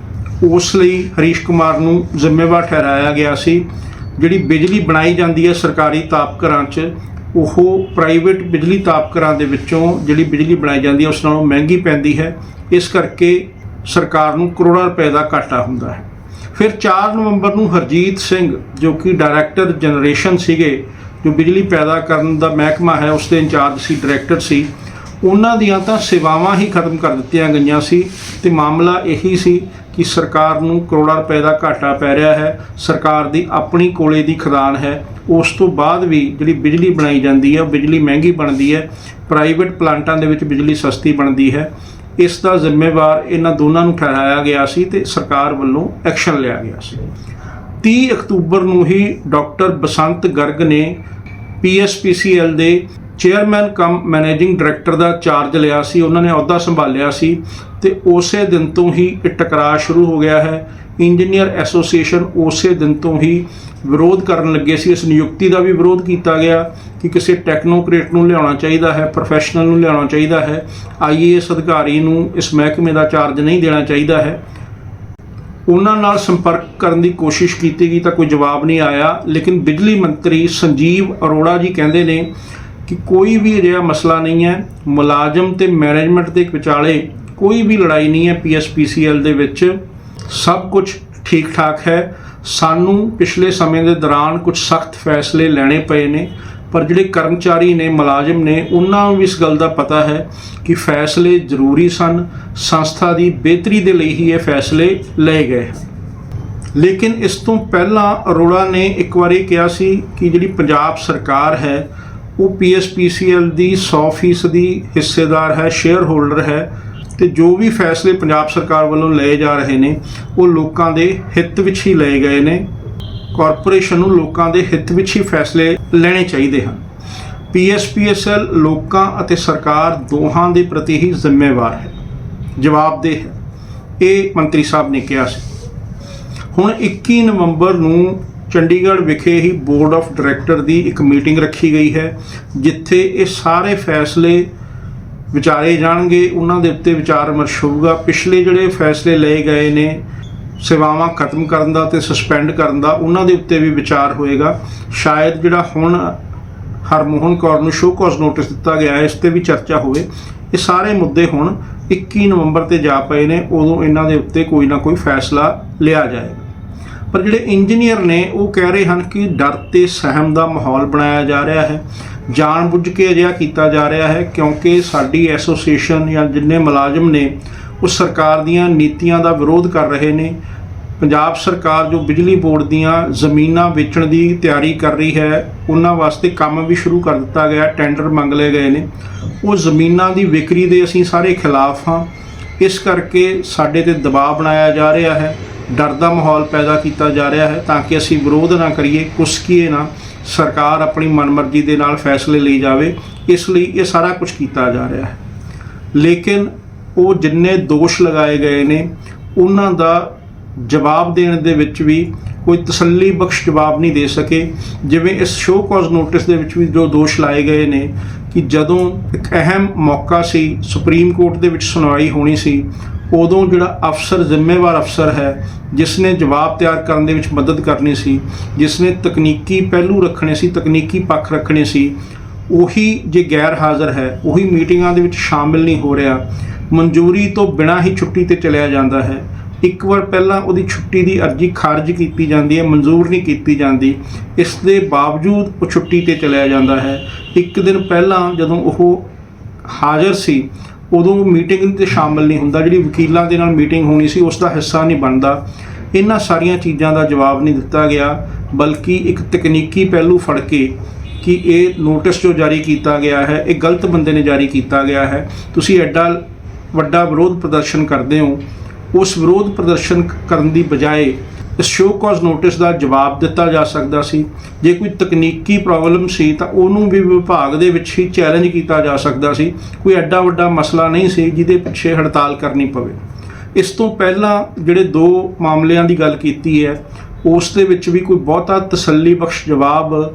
ਉਸ ਲਈ ਹਰੀਸ਼ ਕੁਮਾਰ ਨੂੰ ਜ਼ਿੰਮੇਵਾਰ ਠਹਿਰਾਇਆ ਗਿਆ ਸੀ। ਜਿਹੜੀ ਬਿਜਲੀ ਬਣਾਈ ਜਾਂਦੀ ਹੈ ਸਰਕਾਰੀ ਤਾਪਘਰਾਂ 'ਚ, ਉਹ ਪ੍ਰਾਈਵੇਟ ਬਿਜਲੀ ਤਾਪਘਰਾਂ ਦੇ ਵਿੱਚੋਂ ਜਿਹੜੀ ਬਿਜਲੀ ਬਣਾਈ ਜਾਂਦੀ ਹੈ, ਉਸ ਨਾਲੋਂ ਮਹਿੰਗੀ ਪੈਂਦੀ ਹੈ। ਇਸ ਕਰਕੇ ਸਰਕਾਰ ਨੂੰ ਕਰੋੜਾਂ ਰੁਪਏ ਦਾ ਘਾਟਾ ਹੁੰਦਾ ਹੈ। ਫਿਰ 4 ਨਵੰਬਰ ਨੂੰ ਹਰਜੀਤ ਸਿੰਘ, ਜੋ ਕਿ ਡਾਇਰੈਕਟਰ ਜਨਰੇਸ਼ਨ ਸੀਗੇ, ਜੋ ਬਿਜਲੀ ਪੈਦਾ ਕਰਨ ਦਾ ਮਹਿਕਮਾ ਹੈ ਉਸ ਦੇ ਇੰਚਾਰਜ ਸੀ ਡਾਇਰੈਕਟਰ ਸੀ, ਉਹਨਾਂ ਦੀਆਂ ਤਾਂ ਸੇਵਾਵਾਂ ਹੀ ਖਤਮ ਕਰ ਦਿੱਤੀਆਂ ਗਈਆਂ ਸੀ ਤੇ ਮਾਮਲਾ ਇਹੀ ਸੀ ਕਿ ਸਰਕਾਰ ਨੂੰ ਕਰੋੜਾਂ ਰੁਪਏ ਦਾ ਘਾਟਾ ਪੈ ਰਿਹਾ ਹੈ, ਸਰਕਾਰ ਦੀ ਆਪਣੀ ਕੋਲੇ ਦੀ ਖਦਾਨ ਹੈ, ਉਸ ਤੋਂ ਬਾਅਦ ਵੀ ਜਿਹੜੀ ਬਿਜਲੀ ਬਣਾਈ ਜਾਂਦੀ ਹੈ, ਉਹ ਬਿਜਲੀ ਮਹਿੰਗੀ ਬਣਦੀ ਹੈ ਪ੍ਰਾਈਵੇਟ ਪਲਾਂਟਾਂ ਦੇ ਵਿੱਚ ਬਿਜਲੀ ਸਸਤੀ ਬਣਦੀ ਹੈ ਇਸ ਦਾ ਜ਼ਿੰਮੇਵਾਰ ਇਹਨਾਂ ਦੋਨਾਂ ਨੂੰ ਠਹਿਰਾਇਆ ਗਿਆ ਸੀ ਤੇ ਸਰਕਾਰ ਵੱਲੋਂ ਐਕਸ਼ਨ ਲਿਆ ਗਿਆ ਸੀ। 30 ਅਕਤੂਬਰ ਨੂੰ ਹੀ ਡਾਕਟਰ ਬਸੰਤ ਗਰਗ ਨੇ ਪੀਐਸਪੀਸੀਐਲ ਦੇ ਚੇਅਰਮੈਨ ਕਮ ਮੈਨੇਜਿੰਗ ਡਾਇਰੈਕਟਰ ਦਾ ਚਾਰਜ ਲਿਆ ਸੀ, ਉਹਨਾਂ ਨੇ ਅਹੁਦਾ ਸੰਭਾਲਿਆ ਸੀ ਤੇ ਉਸੇ ਦਿਨ ਤੋਂ ਹੀ ਇਹ ਟਕਰਾਅ ਸ਼ੁਰੂ ਹੋ ਗਿਆ ਹੈ। ਇੰਜੀਨੀਅਰ ਐਸੋਸੀਏਸ਼ਨ ਉਸੇ ਦਿਨ ਤੋਂ ਹੀ ਵਿਰੋਧ ਕਰਨ ਲੱਗੇ ਸੀ। ਇਸ ਨਿਯੁਕਤੀ ਦਾ ਵੀ ਵਿਰੋਧ ਕੀਤਾ ਗਿਆ ਕਿ ਕਿਸੇ ਟੈਕਨੋਕ੍ਰੇਟ ਨੂੰ ਲਿਆਉਣਾ ਚਾਹੀਦਾ ਹੈ ਪ੍ਰੋਫੈਸ਼ਨਲ ਨੂੰ ਲਿਆਉਣਾ ਚਾਹੀਦਾ ਹੈ। ਆਈਏਐਸ ਅਧਿਕਾਰੀ ਨੂੰ ਇਸ ਮਹਿਕਮੇ ਦਾ ਚਾਰਜ ਨਹੀਂ ਦੇਣਾ ਚਾਹੀਦਾ ਹੈ। ਉਹਨਾਂ ਨਾਲ ਸੰਪਰਕ ਕਰਨ ਦੀ ਕੋਸ਼ਿਸ਼ ਕੀਤੀ ਗਈ ਤਾਂ ਕੋਈ ਜਵਾਬ ਨਹੀਂ ਆਇਆ। ਲੇਕਿਨ ਬਿਜਲੀ ਮੰਤਰੀ ਸੰਜੀਵ ਅਰੋੜਾ ਜੀ ਕਹਿੰਦੇ ਨੇ ਕਿ ਕੋਈ ਵੀ ਅਜਿਹਾ ਮਸਲਾ ਨਹੀਂ ਹੈ। ਮੁਲਾਜ਼ਮ ਤੇ ਮੈਨੇਜਮੈਂਟ ਦੇ ਵਿਚਾਲੇ ਕੋਈ ਵੀ ਲੜਾਈ ਨਹੀਂ ਹੈ। ਪੀਐਸਪੀਸੀਐਲ ਦੇ ਵਿੱਚ ਸਭ ਕੁਝ ਠੀਕ ਠਾਕ ਹੈ। ਸਾਨੂੰ ਪਿਛਲੇ ਸਮੇਂ ਦੇ ਦੌਰਾਨ ਕੁਝ ਸਖਤ ਫੈਸਲੇ ਲੈਣੇ ਪਏ ਨੇ, ਪਰ ਜਿਹੜੇ ਕਰਮਚਾਰੀ ਨੇ, ਮੁਲਾਜ਼ਮ ਨੇ, ਉਹਨਾਂ ਨੂੰ ਵੀ ਇਸ ਗੱਲ ਦਾ ਪਤਾ ਹੈ ਕਿ ਫੈਸਲੇ ਜ਼ਰੂਰੀ ਸਨ। ਸੰਸਥਾ ਦੀ ਬਿਹਤਰੀ ਦੇ ਲਈ ਹੀ ਇਹ ਫੈਸਲੇ ਲਏ ਗਏ। ਲੇਕਿਨ ਇਸ ਤੋਂ ਪਹਿਲਾਂ ਅਰੋੜਾ ਨੇ ਇੱਕ ਵਾਰੀ ਕਿਹਾ ਸੀ ਕਿ ਜਿਹੜੀ ਪੰਜਾਬ ਸਰਕਾਰ ਹੈ, ਉਹ ਪੀਐਸਪੀਸੀਐਲ ਦੀ 100% ਦੀ ਹਿੱਸੇਦਾਰ ਹੈ ਸ਼ੇਅਰ ਹੋਲਡਰ ਹੈ। ਤੇ ਜੋ ਵੀ ਫੈਸਲੇ ਪੰਜਾਬ ਸਰਕਾਰ ਵੱਲੋਂ ਲਏ ਜਾ ਰਹੇ ਨੇ, ਉਹ ਲੋਕਾਂ ਦੇ ਹਿੱਤ ਵਿੱਚ ਹੀ ਲਏ ਗਏ ਨੇ। ਕਾਰਪੋਰੇਸ਼ਨ ਨੂੰ ਲੋਕਾਂ ਦੇ ਹਿੱਤ ਵਿੱਚ ਹੀ ਫੈਸਲੇ ਲੈਣੇ ਚਾਹੀਦੇ ਹਨ। ਪੀਐਸਪੀਐਸਐਲ ਲੋਕਾਂ ਅਤੇ ਸਰਕਾਰ ਦੋਹਾਂ ਦੇ ਪ੍ਰਤੀ ਹੀ ਜ਼ਿੰਮੇਵਾਰ ਹੈ। ਜਵਾਬਦੇਹ ਹੈ। ਇਹ ਮੰਤਰੀ ਸਾਹਿਬ ਨੇ ਕਿਹਾ ਸੀ। ਹੁਣ 21 ਨਵੰਬਰ ਨੂੰ ਚੰਡੀਗੜ੍ਹ ਵਿਖੇ ਹੀ ਬੋਰਡ ਆਫ ਡਾਇਰੈਕਟਰ ਦੀ ਇੱਕ ਮੀਟਿੰਗ ਰੱਖੀ ਗਈ ਹੈ, ਜਿੱਥੇ ਇਹ ਸਾਰੇ ਫੈਸਲੇ ਵਿਚਾਰੇ ਜਾਣਗੇ, ਉਹਨਾਂ ਦੇ ਉੱਤੇ ਵਿਚਾਰ ਵਿਮਰਸ਼ ਹੋਊਗਾ। ਪਿਛਲੇ ਜਿਹੜੇ ਫੈਸਲੇ ਲਏ ਗਏ ਨੇ, ਸੇਵਾਵਾਂ ਖਤਮ ਕਰਨ ਦਾ ਤੇ ਸਸਪੈਂਡ ਕਰਨ ਦਾ, ਉਹਨਾਂ ਦੇ ਉੱਤੇ ਵੀ ਵਿਚਾਰ ਹੋਏਗਾ। ਸ਼ਾਇਦ ਜਿਹੜਾ ਹੁਣ ਹਰਮੋਹਨ ਕੌਰ ਨੂੰ ਸ਼ੋਅ ਕਾਜ਼ ਨੋਟਿਸ ਦਿੱਤਾ ਗਿਆ ਹੈ ਇਸ ਤੇ ਵੀ ਚਰਚਾ ਹੋਵੇ। ਇਹ ਸਾਰੇ ਮੁੱਦੇ ਹੁਣ 21 ਨਵੰਬਰ ਤੇ ਜਾ ਪਏ ਨੇ, ਉਦੋਂ ਇਹਨਾਂ ਦੇ ਉੱਤੇ ਕੋਈ ਨਾ ਕੋਈ ਫੈਸਲਾ ਲਿਆ ਜਾਏਗਾ। ਪਰ ਜਿਹੜੇ ਇੰਜੀਨੀਅਰ ਨੇ, ਉਹ ਕਹਿ ਰਹੇ ਹਨ ਕਿ ਡਰ ਤੇ ਸਹਿਮ ਦਾ ਮਾਹੌਲ ਬਣਾਇਆ ਜਾ ਰਿਹਾ ਹੈ। ਜਾਣਬੁੱਝ ਕੇ ਅਜਿਹਾ ਕੀਤਾ ਜਾ ਰਿਹਾ ਹੈ ਕਿਉਂਕਿ ਸਾਡੀ ਐਸੋਸੀਏਸ਼ਨ ਜਾਂ ਜਿੰਨੇ ਮੁਲਾਜ਼ਮ ਨੇ, ਉਹ ਸਰਕਾਰ ਦੀਆਂ ਨੀਤੀਆਂ ਦਾ ਵਿਰੋਧ ਕਰ ਰਹੇ ਨੇ। ਪੰਜਾਬ ਸਰਕਾਰ ਜੋ ਬਿਜਲੀ ਬੋਰਡ ਦੀਆਂ ਜ਼ਮੀਨਾਂ ਵੇਚਣ ਦੀ ਤਿਆਰੀ ਕਰ ਰਹੀ ਹੈ, ਉਹਨਾਂ ਵਾਸਤੇ ਕੰਮ ਵੀ ਸ਼ੁਰੂ ਕਰ ਦਿੱਤਾ ਗਿਆ, ਟੈਂਡਰ ਮੰਗ ਲਏ ਗਏ ਨੇ। ਉਹ ਜ਼ਮੀਨਾਂ ਦੀ ਵਿਕਰੀ ਦੇ ਅਸੀਂ ਸਾਰੇ ਖਿਲਾਫ ਹਾਂ। ਇਸ ਕਰਕੇ ਸਾਡੇ ਤੇ ਦਬਾਅ ਬਣਾਇਆ ਜਾ ਰਿਹਾ ਹੈ। ਡਰ ਦਾ ਮਾਹੌਲ ਪੈਦਾ ਕੀਤਾ ਜਾ ਰਿਹਾ ਹੈ ਤਾਂ ਕਿ ਅਸੀਂ ਵਿਰੋਧ ਨਾ ਕਰੀਏ, ਕੁਸਕੀਏ ਨਾ। ਸਰਕਾਰ ਆਪਣੀ ਮਨਮਰਜ਼ੀ ਦੇ ਨਾਲ ਫੈਸਲੇ ਲਈ ਜਾਵੇ, ਇਸ ਲਈ ਇਹ ਸਾਰਾ ਕੁਝ ਕੀਤਾ ਜਾ ਰਿਹਾ ਹੈ। ਲੇਕਿਨ ਉਹ ਜਿੰਨੇ ਦੋਸ਼ ਲਗਾਏ ਗਏ ਨੇ, ਉਹਨਾਂ ਦਾ ਜਵਾਬ ਦੇਣ ਦੇ ਵਿੱਚ ਵੀ ਕੋਈ ਤਸੱਲੀ ਬਖਸ਼ ਜਵਾਬ ਨਹੀਂ ਦੇ ਸਕੇ। ਜਿਵੇਂ ਇਸ ਸ਼ੋਅ ਕਾਜ਼ ਨੋਟਿਸ ਦੇ ਵਿੱਚ ਵੀ ਜੋ ਦੋਸ਼ ਲਾਏ ਗਏ ਨੇ ਕਿ ਜਦੋਂ ਇੱਕ ਅਹਿਮ ਮੌਕਾ ਸੀ, ਸੁਪਰੀਮ ਕੋਰਟ ਦੇ ਵਿੱਚ ਸੁਣਵਾਈ ਹੋਣੀ ਸੀ ਉਦੋਂ ਜਿਹੜਾ ਅਫਸਰ, ਜ਼ਿੰਮੇਵਾਰ ਅਫਸਰ ਹੈ ਜਿਸ ਨੇ ਜਵਾਬ ਤਿਆਰ ਕਰਨ ਦੇ ਵਿੱਚ ਮਦਦ ਕਰਨੀ ਸੀ ਜਿਸ ਨੇ ਤਕਨੀਕੀ ਪਹਿਲੂ ਰੱਖਣੇ ਸੀ, ਤਕਨੀਕੀ ਪੱਖ ਰੱਖਣੇ ਸੀ, ਉਹੀ ਜੇ ਗੈਰ ਹਾਜ਼ਰ ਹੈ, ਉਹੀ ਮੀਟਿੰਗਾਂ ਦੇ ਵਿੱਚ ਸ਼ਾਮਿਲ ਨਹੀਂ ਹੋ ਰਿਹਾ, ਮਨਜ਼ੂਰੀ ਤੋਂ ਬਿਨਾਂ ਹੀ ਛੁੱਟੀ ਤੇ ਚਲਿਆ ਜਾਂਦਾ ਹੈ। ਇੱਕ ਵਾਰ ਪਹਿਲਾਂ ਉਹਦੀ ਛੁੱਟੀ ਦੀ ਅਰਜ਼ੀ ਖਾਰਜ ਕੀਤੀ ਜਾਂਦੀ ਹੈ, ਮਨਜ਼ੂਰ ਨਹੀਂ ਕੀਤੀ ਜਾਂਦੀ, ਇਸ ਦੇ ਬਾਵਜੂਦ ਉਹ ਛੁੱਟੀ ਤੇ ਚਲਿਆ ਜਾਂਦਾ ਹੈ। ਇੱਕ ਦਿਨ ਪਹਿਲਾਂ ਜਦੋਂ ਉਹ ਹਾਜ਼ਰ ਸੀ ਉਦੋਂ ਮੀਟਿੰਗ ਤੇ ਸ਼ਾਮਿਲ ਨਹੀਂ ਹੁੰਦਾ, ਜਿਹੜੀ ਵਕੀਲਾਂ ਦੇ ਨਾਲ ਮੀਟਿੰਗ ਹੋਣੀ ਸੀ, ਉਸ ਦਾ ਹਿੱਸਾ ਨਹੀਂ ਬਣਦਾ। ਇਹਨਾਂ ਸਾਰੀਆਂ ਚੀਜ਼ਾਂ ਦਾ ਜਵਾਬ ਨਹੀਂ ਦਿੱਤਾ ਗਿਆ, ਬਲਕਿ ਇੱਕ ਤਕਨੀਕੀ ਪਹਿਲੂ ਫੜ ਕੇ ਕਿ ਇਹ ਨੋਟਿਸ ਜੋ ਜਾਰੀ ਕੀਤਾ ਗਿਆ ਹੈ, ਇਹ ਗਲਤ ਬੰਦੇ ਨੇ ਜਾਰੀ ਕੀਤਾ ਗਿਆ ਹੈ। ਤੁਸੀਂ ਐਡਾ ਵੱਡਾ ਵਿਰੋਧ ਪ੍ਰਦਰਸ਼ਨ ਕਰਦੇ ਹੋ। ਉਸ ਵਿਰੋਧ ਪ੍ਰਦਰਸ਼ਨ ਕਰਨ ਦੀ ਬਜਾਏ ਸ਼ੋਅ ਕਾਜ਼ ਨੋਟਿਸ ਦਾ ਜਵਾਬ ਦਿੱਤਾ ਜਾ ਸਕਦਾ ਸੀ। ਜੇ ਕੋਈ ਤਕਨੀਕੀ ਪ੍ਰੋਬਲਮ ਸੀ ਤਾਂ ਉਹਨੂੰ ਵੀ ਵਿਭਾਗ ਦੇ ਵਿੱਚ ਹੀ ਚੈਲੰਜ ਕੀਤਾ ਜਾ ਸਕਦਾ ਸੀ। ਕੋਈ ਐਡਾ ਵੱਡਾ ਮਸਲਾ ਨਹੀਂ ਸੀ ਜਿਹਦੇ ਪਿੱਛੇ ਹੜਤਾਲ ਕਰਨੀ ਪਵੇ। ਇਸ ਤੋਂ ਪਹਿਲਾਂ ਜਿਹੜੇ ਦੋ ਮਾਮਲਿਆਂ ਦੀ ਗੱਲ ਕੀਤੀ ਹੈ, ਉਸ ਦੇ ਵਿੱਚ ਵੀ ਕੋਈ ਬਹੁਤਾ ਤਸੱਲੀ ਬਖਸ਼ ਜਵਾਬ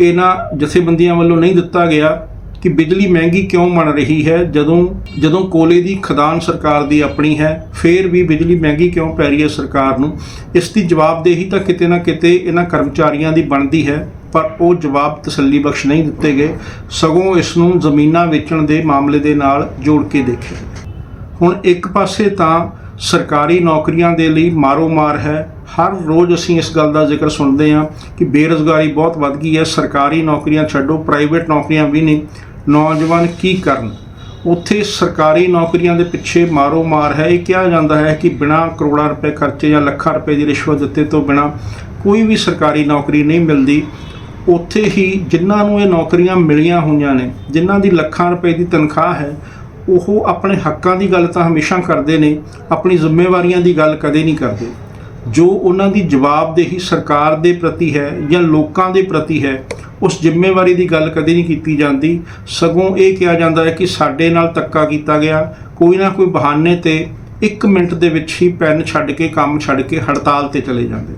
ਇਹਨਾਂ ਜਥੇਬੰਦੀਆਂ ਵੱਲੋਂ ਨਹੀਂ ਦਿੱਤਾ ਗਿਆ। ਕਿ ਬਿਜਲੀ ਮਹਿੰਗੀ ਕਿਉਂ ਬਣ ਰਹੀ ਹੈ? ਜਦੋਂ ਜਦੋਂ ਕੋਲੇ ਦੀ ਖਦਾਨ ਸਰਕਾਰ ਦੀ ਆਪਣੀ ਹੈ, ਫੇਰ ਵੀ ਬਿਜਲੀ ਮਹਿੰਗੀ ਕਿਉਂ ਪੈ ਰਹੀ ਹੈ ਸਰਕਾਰ ਨੂੰ? ਇਸ ਦੀ ਜਵਾਬਦੇਹੀ ਤਾਂ ਕਿਤੇ ਨਾ ਕਿਤੇ ਇਹਨਾਂ ਕਰਮਚਾਰੀਆਂ ਦੀ ਬਣਦੀ ਹੈ, ਪਰ ਉਹ ਜਵਾਬ ਤਸੱਲੀ ਬਖਸ਼ ਨਹੀਂ ਦਿੱਤੇ ਗਏ। ਸਗੋਂ ਇਸ ਨੂੰ ਜ਼ਮੀਨਾਂ ਵੇਚਣ ਦੇ ਮਾਮਲੇ ਦੇ ਨਾਲ ਜੋੜ ਕੇ ਦੇਖਿਆ। ਹੁਣ ਇੱਕ ਪਾਸੇ ਤਾਂ ਸਰਕਾਰੀ ਨੌਕਰੀਆਂ ਦੇ ਲਈ ਮਾਰੋ ਮਾਰ ਹੈ। ਹਰ ਰੋਜ਼ ਅਸੀਂ ਇਸ ਗੱਲ ਦਾ ਜ਼ਿਕਰ ਸੁਣਦੇ ਹਾਂ ਕਿ ਬੇਰੁਜ਼ਗਾਰੀ ਬਹੁਤ ਵੱਧ ਗਈ ਹੈ। ਸਰਕਾਰੀ ਨੌਕਰੀਆਂ ਛੱਡੋ ਪ੍ਰਾਈਵੇਟ ਨੌਕਰੀਆਂ ਵੀ ਨਹੀਂ। ਨੌਜਵਾਨ ਕੀ ਕਰਨ? ਉੱਥੇ ਸਰਕਾਰੀ ਨੌਕਰੀਆਂ ਦੇ ਪਿੱਛੇ ਮਾਰੋ ਮਾਰ ਹੈ। ਇਹ ਕਿਹਾ ਜਾਂਦਾ ਹੈ ਕਿ ਬਿਨਾਂ ਕਰੋੜਾਂ ਰੁਪਏ ਖਰਚੇ ਜਾਂ ਲੱਖਾਂ ਰੁਪਏ ਦੀ ਰਿਸ਼ਵਤ ਦਿੱਤੇ ਤੋਂ ਬਿਨਾਂ ਕੋਈ ਵੀ ਸਰਕਾਰੀ ਨੌਕਰੀ ਨਹੀਂ ਮਿਲਦੀ। ਉੱਥੇ ਹੀ ਜਿਨ੍ਹਾਂ ਨੂੰ ਇਹ ਨੌਕਰੀਆਂ ਮਿਲੀਆਂ ਹੋਈਆਂ ਨੇ, ਜਿਨ੍ਹਾਂ ਦੀ ਲੱਖਾਂ ਰੁਪਏ ਦੀ ਤਨਖਾਹ ਹੈ, ਉਹ ਆਪਣੇ ਹੱਕਾਂ ਦੀ ਗੱਲ ਤਾਂ ਹਮੇਸ਼ਾ ਕਰਦੇ ਨੇ, ਆਪਣੀ ਜ਼ਿੰਮੇਵਾਰੀਆਂ ਦੀ ਗੱਲ ਕਦੇ ਨਹੀਂ ਕਰਦੇ। ਜੋ ਉਹਨਾਂ ਦੀ ਜਵਾਬਦੇਹੀ ਸਰਕਾਰ ਦੇ ਪ੍ਰਤੀ ਹੈ ਜਾਂ ਲੋਕਾਂ ਦੇ ਪ੍ਰਤੀ ਹੈ ਉਸ ਜ਼ਿੰਮੇਵਾਰੀ ਦੀ ਗੱਲ ਕਦੇ ਨਹੀਂ ਕੀਤੀ ਜਾਂਦੀ। ਸਗੋਂ ਇਹ ਕਿਹਾ ਜਾਂਦਾ ਹੈ ਕਿ ਸਾਡੇ ਨਾਲ ਤੱਕਾ ਕੀਤਾ ਗਿਆ। ਕੋਈ ਨਾ ਕੋਈ ਬਹਾਨੇ ਤੇ 1 ਮਿੰਟ ਦੇ ਵਿੱਚ ਹੀ ਪੈਨ ਛੱਡ ਕੇ, ਕੰਮ ਛੱਡ ਕੇ ਹੜਤਾਲ ਤੇ ਚਲੇ ਜਾਂਦੇ।